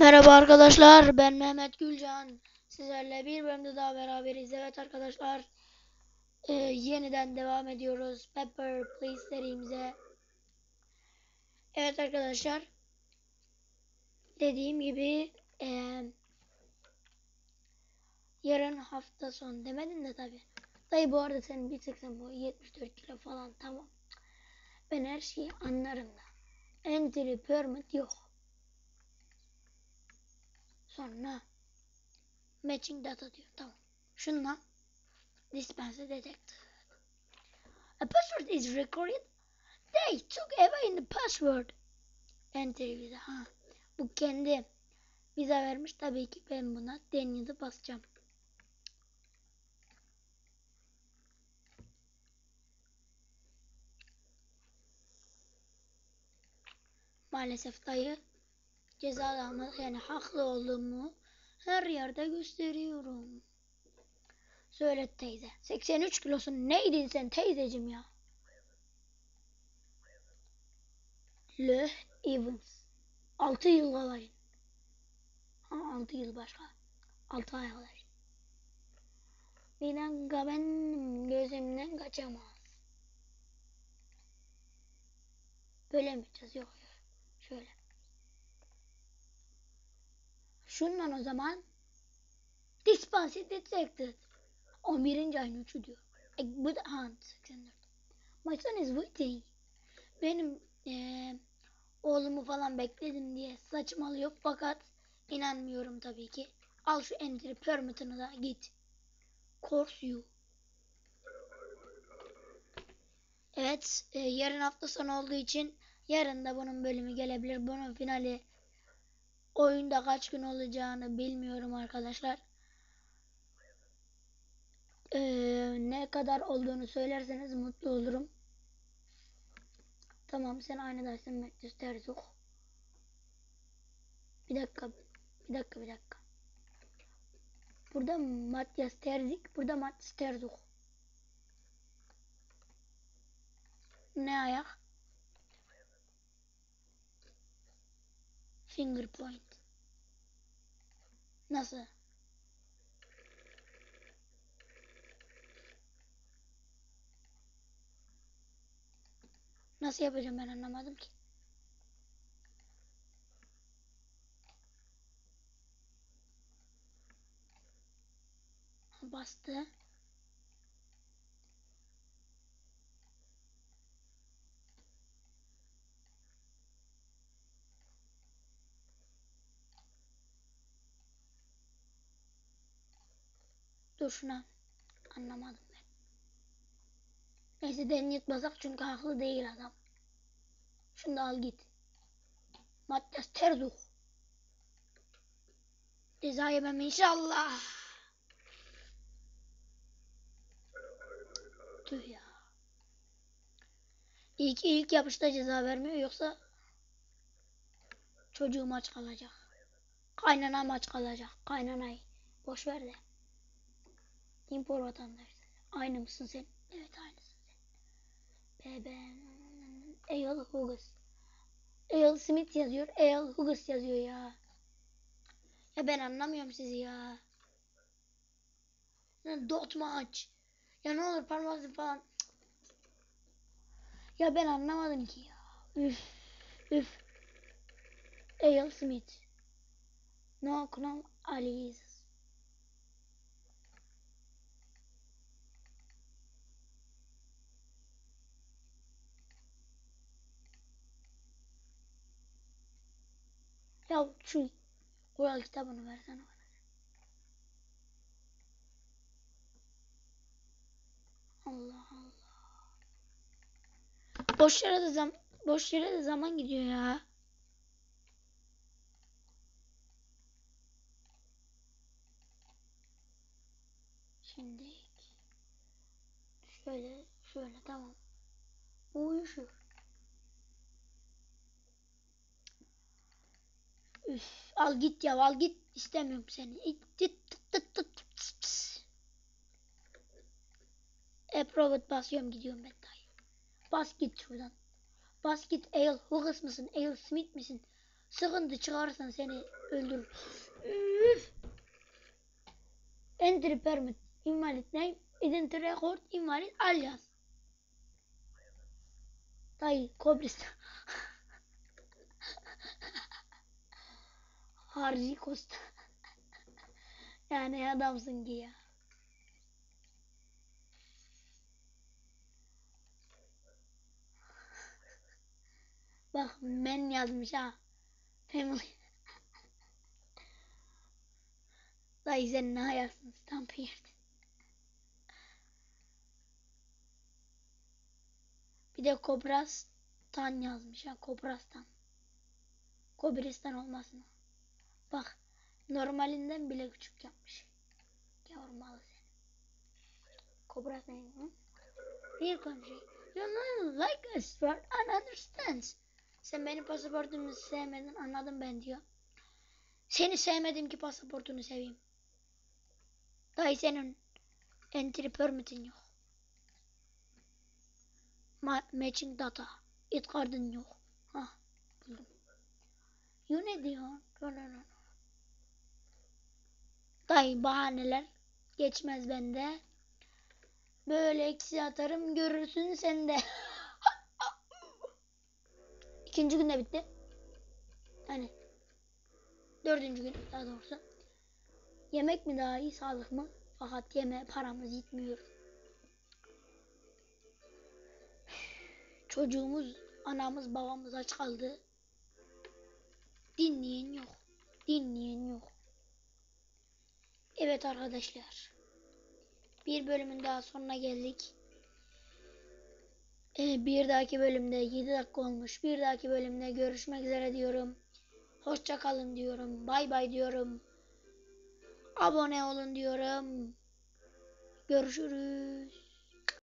Merhaba arkadaşlar, ben Mehmet Gülcan. Sizlerle bir bölümde daha beraberiz. Evet arkadaşlar, e, yeniden devam ediyoruz. Pepper Please serimize. Evet arkadaşlar, dediğim gibi e, yarın hafta sonu demedin de tabi. Dayı bu arada senin bir tık sen bu 74 kilo falan tamam. Ben her şeyi anlarım da. Entry permit yok. Sonra matching data diyor. Tamam. Şunla dispenser detected. A password is recorded. They took away the password. Enter viza. Ha. Bu kendi viza vermiş. Tabii ki ben buna Daniel'ı basacağım. Maalesef dayı ceza almak yani haklı olduğumu her yerde gösteriyorum. Söyle teyze. 83 kilosun neydin sen teyzecim ya? Le Evans. 6 yıl kalay. Ha 6 yıl başka. 6 ay kalay. Bir dakika benim gözümden kaçamaz. Böyle mi yapacağız? Yok. Şöyle. Şundan o zaman Dispenser detected. 11. ayın 3'ü diyor. E, da ha, 84. My son is waiting. Benim eee, oğlumu falan bekledim diye saçmalıyor fakat inanmıyorum tabii ki. Al şu entry permit'ını da git. Course you. Evet, e, yarın hafta sonu olduğu için yarın da bunun bölümü gelebilir. Bunun finali oyunda kaç gün olacağını bilmiyorum arkadaşlar. Ee, ne kadar olduğunu söylerseniz mutlu olurum. Tamam sen aynı dersin Mektis Terzuk. Bir dakika. Bir dakika bir dakika. Burada Matyas Terzik. Burada Matyas Terzuk. Ne ayak? Finger point. Nasıl? Nasıl yapacağım ben anlamadım ki. Bastı. Dur şuna. Anlamadım ben. Neyse deneyet basak çünkü haklı değil adam. Şunu da al git. Matyas Terzuk. Ceza yemem inşallah. Tüh ya. İyi ki ilk yapışta ceza vermiyor yoksa çocuğum aç kalacak. Kaynanam aç kalacak. Kaynanayı. Boş ver de. İmpor vatandaş. Aynı mısın sen? Evet aynısın sen. BB. Eyal Hugus. Eyal Smith yazıyor. Eyal Hugus yazıyor ya. Ya ben anlamıyorum sizi ya. ya dot maç. Ya ne olur parmağınızı falan. Ya ben anlamadım ki ya. Üf. Üf. Eyal Smith. No Knam Ali Ya şu Kural kitabını versene bana. Allah Allah. Boş yere de zam boş yere de zaman gidiyor ya. Şimdi şöyle şöyle tamam. Bu uyuşur. Üf, al git ya al git istemiyorum seni. E-Provat basıyorum gidiyorum ben dayı. Bas git şuradan. Bas git Ale Hugus mısın? Ale Smith misin? Sıkıntı çıkarsan seni öldürür. Üf. Entry permit invalid name identity record invalid alias. Dayı Kobristan. Harcı Costa. yani adamsın ki ya. Bak men yazmış ha. Family. Dayı sen ne ayaksın? Stamp yerdin. Bir de Kobras'tan yazmış ha. Kobras'tan. Kobristan olmasın. Bak normalinden bile küçük yapmış. Yavrum malı seni. Kobras ne? Hı? Real country. You know like us but and understands. Sen benim pasaportumu sevmedin anladım ben diyor. Seni sevmedim ki pasaportunu seveyim. Dayı senin entry permit'in yok. Ma matching data. It card'ın yok. Hah buldum. You ne diyorsun? No, no, no. Dayı bahaneler geçmez bende. Böyle eksi atarım görürsün sen de. İkinci gün de bitti. Hani dördüncü gün daha doğrusu. Yemek mi daha iyi sağlık mı? Fakat yeme paramız yetmiyor. Çocuğumuz, anamız, babamız aç kaldı. Dinleyen yok. Dinleyen yok. Evet arkadaşlar. Bir bölümün daha sonuna geldik. Ee, bir dahaki bölümde 7 dakika olmuş. Bir dahaki bölümde görüşmek üzere diyorum. Hoşça kalın diyorum. Bay bay diyorum. Abone olun diyorum. Görüşürüz.